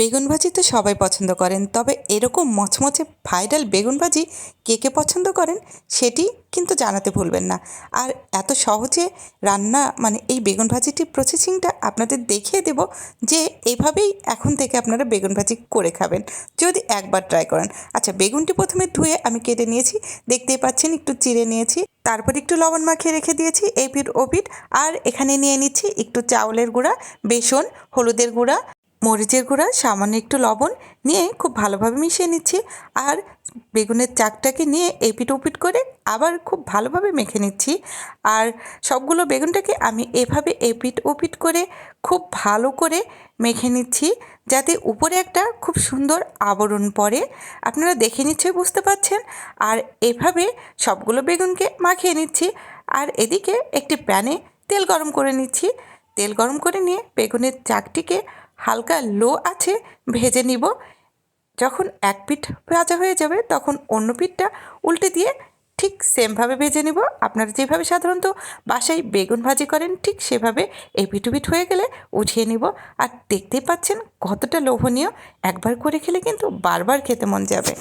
বেগুন ভাজি তো সবাই পছন্দ করেন, তবে এরকম মচমচে ভাইরাল বেগুন ভাজি কে কে পছন্দ করেন সেটি কিন্তু জানাতে ভুলবেন না। আর এত সহজে রান্না মানে এই বেগুন ভাজিটির প্রসেসিংটা আপনাদের দেখিয়ে দেব যে এভাবেই এখন থেকে আপনারা বেগুন ভাজি করে খাবেন, যদি একবার ট্রাই করেন। আচ্ছা বেগুনটি প্রথমে ধুয়ে আমি কেটে নিয়েছি, দেখতেই পাচ্ছেন একটু চিড়ে নিয়েছি, তারপর একটু লবণ মাখিয়ে রেখে দিয়েছি, এপিট ওপিট, আর এখানে নিয়ে নিচ্ছি একটু চাউলের গুঁড়া, বেসন, হলুদের গুঁড়া মরিচের গুঁড়া, সামান্য একটু লবণ নিয়ে খুব ভালোভাবে মিশিয়ে নিচ্ছি। আর বেগুনের চাকটাকে নিয়ে এপিট ওপিট করে আবার খুব ভালোভাবে মেখে নিচ্ছি। আর সবগুলো বেগুনটাকে আমি এভাবে এপিট ওপিট করে খুব ভালো করে মেখে নিচ্ছি যাতে উপরে একটা খুব সুন্দর আবরণ পড়ে। আপনারা দেখে নিশ্চয়ই বুঝতে পারছেন। আর এভাবে সবগুলো বেগুনকে মাখিয়ে নিচ্ছি। আর এদিকে একটি প্যানে তেল গরম করে নিচ্ছি। তেল গরম করে নিয়ে বেগুনের চাকটিকে হালকা লো আছে ভেজে নিব। যখন এক পিঠ ভাজা হয়ে যাবে, তখন অন্য পিঠটা উল্টে দিয়ে ঠিক সেমভাবে ভেজে নিব। আপনারা যেভাবে সাধারণত বাসায় বেগুন ভাজি করেন, ঠিক সেভাবে এই পিঠ হয়ে গেলে উঠিয়ে নিব। আর দেখতেই পাচ্ছেন কতটা লোভনীয়, একবার করে খেলে কিন্তু বারবার খেতে মন যাবে।